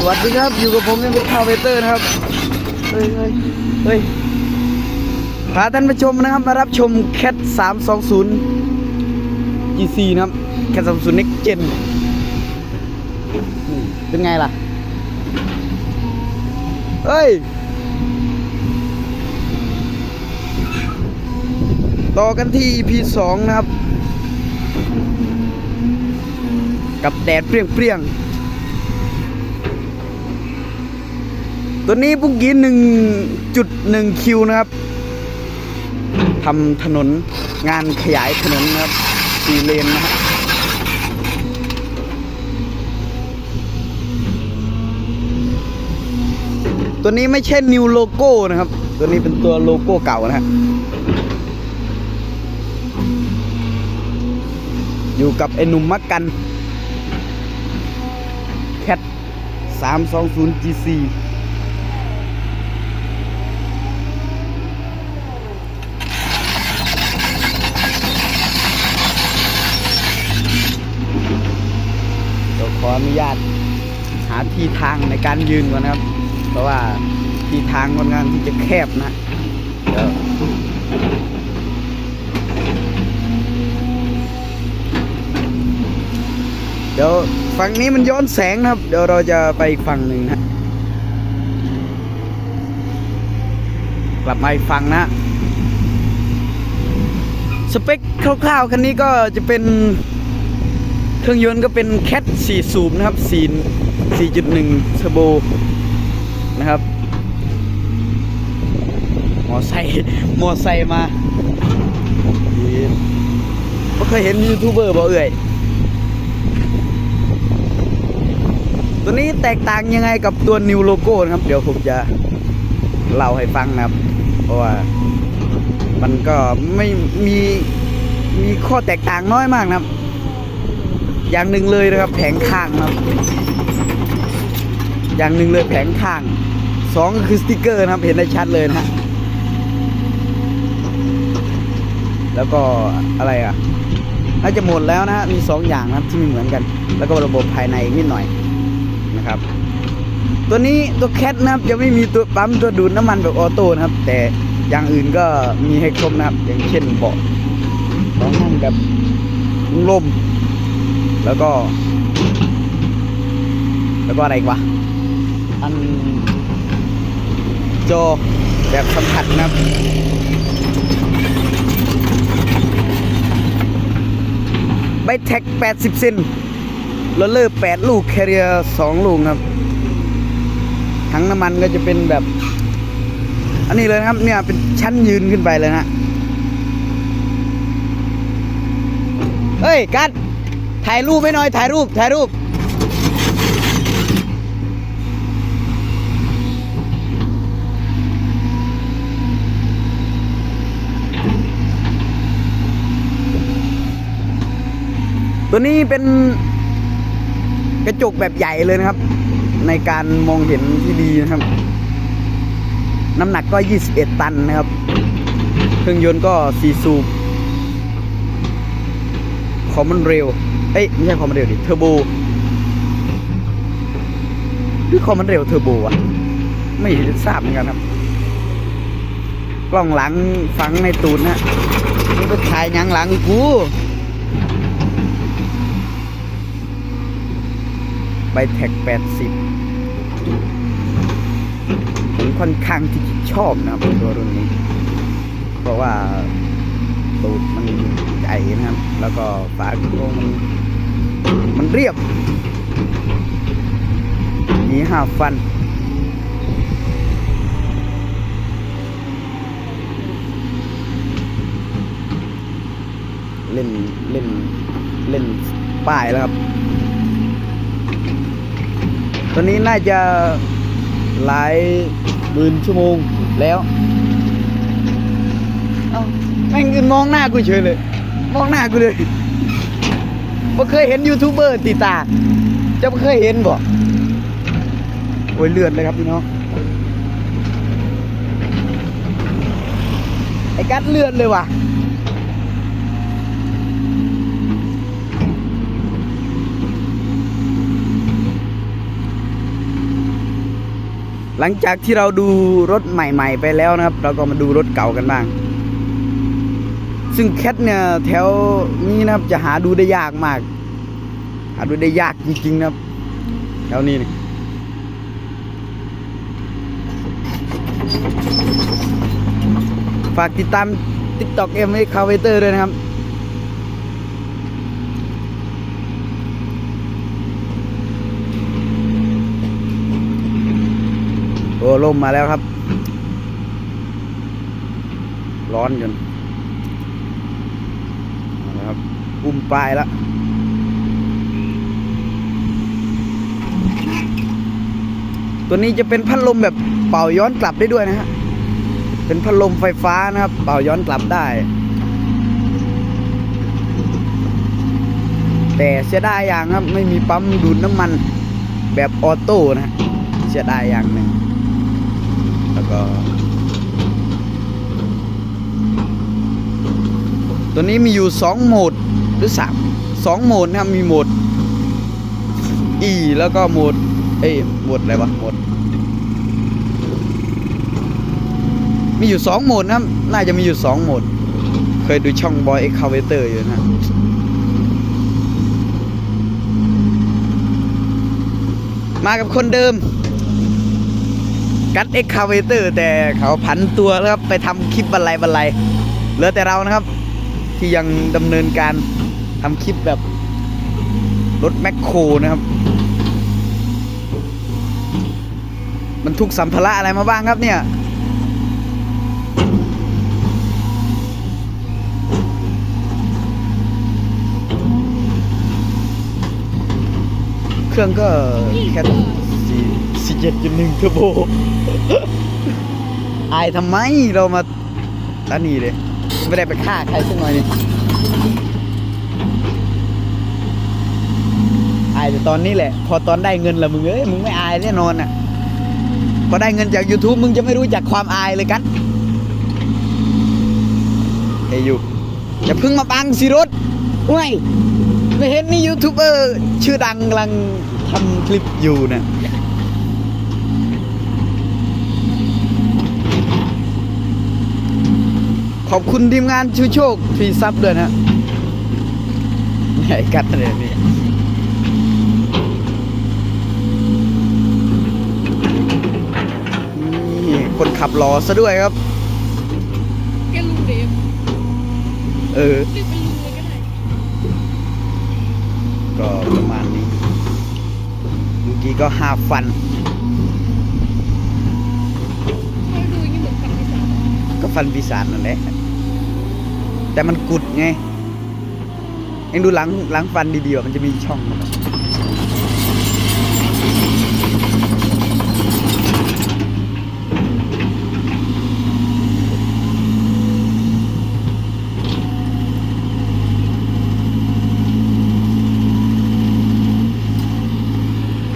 สวัสดีครับอยู่กับผมยังเป็นคาเวเตอร์นะครับเฮ้ยเฮ้ยเฮ้ยพาท่านผู้ชมนะครับมารับชมแคท320 GC นะครับแคท320 Next Gen เป็นไงล่ะ เฮ้ย ต่อกันที่ EP 2 นะครับ กับแดดเปรี้ยงๆ ตัวนี้พุ่งกี้หนึ่งจุดหนึ่งคิวนะครับทำถนนงานขยายถนนนะครับสี่เลนนะครับตัวนี้ไม่ใช่นิวโลโก้นะครับ ตัวนี้เป็นตัวโลโก้เก่านะฮะอยู่กับไอ้หนุ่มมักกันแคท320 GC เดี๋ยวข ออนุญาตหาที่ทางในการยืนก่อนนะครับ เพราะว่าที่ทางค่อนข้างที่จะแคบนะเดี๋ยวเดี๋ยวฝั่งนี้มันย้อนแสงนะครับ เดี๋ยวเราจะไปอีกฝั่งหนึ่งนะกลับมาอีกฝั่งนะสเปคคร่าวๆคันนี้ก็จะเป็น ครื่องยนต์ก็เป็นแคท4สูบนะครับ4 4.1เทอร์โบนะครับ มอไซค์มอไซค์มาไม่เคยเห็นยูทูบเบอร์บ่เอ่ยตัวนี้แตกต่างยังไงกับตัวนิวโลโก้นะครับ เดี๋ยวผมจะเล่าให้ฟังนะครับ เพราะว่ามันก็ไม่มีมีข้อแตกต่างน้อยมากนะครับ อย่างหนึ่งเลยนะครับ แผงข้างนะครับ อย่างหนึ่งเลยแผงข้างสองก็คือสติกเกอร์นะครับ เห็นได้ชัดเลยนะแล้วก็อะไรอะน่าจะหมดแล้วนะมีสองอย่างนะครับที่ไม่เหมือนกัน แล้วก็ระบบภายในนิดหน่อยนะครับ ตัวนี้ตัวแคทนะครับจะไม่มีตัวปั๊มตัวดูดน้ำมันแบบออโต้นะครับ แต่อย่างอื่นก็มีให้ครบนะครับ อย่างเช่นเบาะรองนั่งแบบลม แล้วก็ แล้วก็อะไรอีกวะอันจอแบบสัมผัสนะครับใบแท็ก 80 เซนโรลเลอร์ 8 ลูกแคเรียร์2ลูกครับถังน้ำมันก็จะเป็นแบบ อันนี้เลยนะครับเนี่ยเป็นชั้นยืนขึ้นไปเลยนะ เฮ้ย กัด ถ่ายรูปให้หน่อย ถ่ายรูป ถ่ายรูป ตัวนี้เป็นกระจกแบบใหญ่เลยนะครับ ในการมองเห็นที่ดีนะครับ น้ำหนักก็ 21 ตันนะครับ เครื่องยนต์ก็4สูบคอมมันเร็ว เอ้ยไม่ใช่คอมมันเร็วดิเทอร์โบหรือคอมมันเร็วเทอร์โบวะไม่ทราบเหมือนกันครับกล้องหลังฝังในตูดนะมึงไปถ่ายยังหลังกูใบแท็ก80ผมค่อนข้างที่ชอบนะครับตัวรุ่นนี้ เพราะว่าตูดมัน ใหญ่นะครับ แล้วก็ฝากระโปรงมันมันเรียบ มีห้าฟัน เล่นเล่นเล่นป้ายแล้วครับตัวนี้น่าจะหลายหมื่นชั่วโมงแล้ว เอ้าแม่งมองหน้ากูเฉยเลย มองหน้ากูเลยบ่เคยเห็นยูทูบเบอร์ติตา จะบ่เคยเห็นบ่โอ้ยเลือดเลยครับพี่น้องไอ้กัดเลือดเลยว่ะหลังจากที่เราดูรถใหม่ ๆ ไปแล้วนะครับ เราก็มาดูรถเก่ากันบ้าง ซึ่งแคทเนี่ยแถวนี้นะครับจะหาดูได้ยากมาก หาดูได้ยากจริงๆนะครับ แถวนี้นฝากติดตาม TikTok m อ c a v a t o r ด้วยนะครับโอ้ลมมาแล้วครับ ร้อนจนเอาละครับ อุ้มปลายแล้วตัวนี้จะเป็นพัดลมแบบเป่าย้อนกลับได้ด้วยนะฮะ เป็นพัดลมไฟฟ้านะครับ เป่าย้อนกลับได้ แต่เสียดายอย่างครับ ไม่มีปั๊มดูดน้ำมันแบบออโต้นะเสียดายอย่างหนึ่งแล้วก็ ตัวนี้มีอยู่สองโหมด หรือสามสองโหมดนะครับมีโหมด E แล้วก็โหมด เอ้ยโหมดอะไรวะโหมด มีอยู่สองโหมดนะครับ น่าจะมีอยู่สองโหมด เคยดูช่องบอยเอ็กคาเวเตอร์อยู่นะมากับคนเดิม กัดเอ็กคาเวเตอร์แต่เขาผันตัวแล้วครับ ไปทำคลิปบันไลบันไลเหลือแต่เรานะครับ ที่ยังดำเนินการ ทำคลิปแบบรถแมคโครนะครับ มันทุกสัมภาระอะไรมาบ้างครับเนี่ยเครื่องก็แค่สี่สี่เจ็ดจุดหนึ่งเทอร์โบอายทำไมเรามาอันนี้เลย ไม่ได้ไปฆ่าใครสักหน่อยนี่ อายแต่ตอนนี้แหละ พอตอนได้เงินละมึงเอ้ยมึงไม่อายแน่นอนอะพอได้เงินจาก YouTube มึงจะไม่รู้จักความอายเลยกันเฮ้ยอยู่อย่าเพึ่งมาบังสิรถเว้ยไม่เห็นนี่ยูทูบเบอร์ชื่อดังกำลังทำคลิปอยู่นะขอบคุณทีมงานชูโชคฟรีซับด้วยนะใหญ่กัดเลยนี่ คนขับรอซะด้วยครับแกลุงเดฟเออเรียกเป็นลุงเลยก็ได้ก็ประมาณนี้เมื่อกี้ก็ห้าฟัน เขาดูอย่างนี้เหมือนฝั่งอีสานก็ฟันปีศาจนั่นแหละ แต่มันกุดไงเอ็งดูหลังหลังฟันดีๆอะมันจะมีช่อง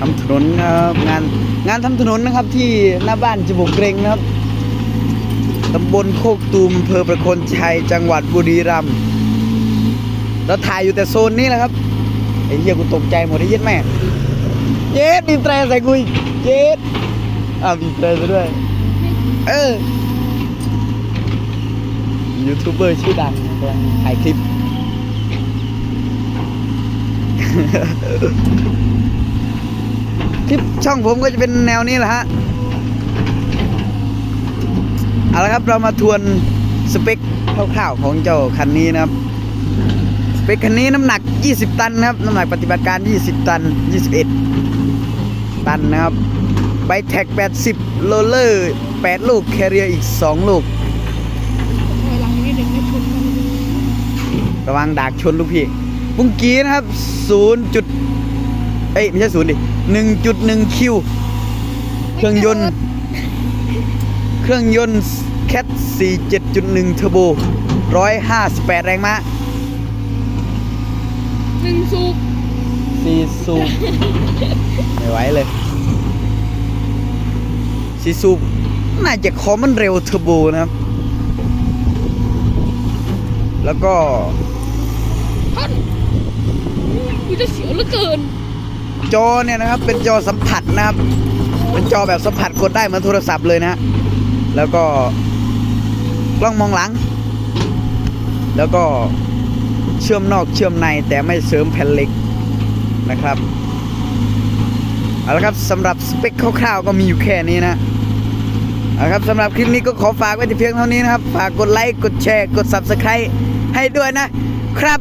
ทำถนนครับงานงานทำถนนนะครับที่หน้าบ้านจมูกเกรงนะครับตำบลโคกตูมอำเภอประโคนชัยจังหวัดบุรีรัมย์แล้วถ่ายอยู่แต่โซนนี้แหละครับไอ้เหี้ยกูตกใจหมดไอ้เหี้ย็ดแม่เย็ดบีบแตรใส่กูอีกเย็ดอ้าวบีบแตรซะด้วย เออยูทูบเบอร์ชื่อดังกำลังถ่ายคลิป ลิปช่องผมก็จะเป็นแนวนี้แหละฮะเอาละครับเรามาทวนสเปคคร่าวๆของเจ้าคันนี้นะครับ สเปคคันนี้น้ำหนัก 20 ตันนะครับ น้ำหนักปฏิบัติการ 20 ตัน 21 ตันนะครับไบแท็ก 80 โรลเลอร์ 8 ลูก แคเรียอีก 2 ลูกถอยหลังนิดนึงไม่ชนกันระวังดากชนลูกพี่ปุ้งกี้นะครับ0จุด เอ้ยไม่ใช่0ดิ1.1คิว เครื่องยนต์ เครื่องยนต์แคท47.1เทอร์โบ158แรงม้าหนึ่งสูบซีซูปไม่ไหวเลยซีซูปน่าจะคอมันเร็วเทอร์โบนะครับ แล้วก็ท่านกูจะเสียวเหลือเกิน จอเนี่ยนะครับ เป็นจอสัมผัสนะครับ เป็นจอแบบสัมผัสกดได้เหมือนโทรศัพท์เลยนะฮะแล้วก็กล้องมองหลัง แล้วก็เชื่อมนอกเชื่อมในแต่ไม่เสริมแผ่นเหล็กนะครับเอาละครับสำหรับสเปคคร่าวๆ ก็มีอยู่แค่นี้นะเอาละครับสำหรับคลิปนี้ก็ขอฝากไว้แต่เพียงเท่านี้นะครับ ฝากกดไลค์ กดแชร์ กด Subscribe ให้ด้วยนะครับ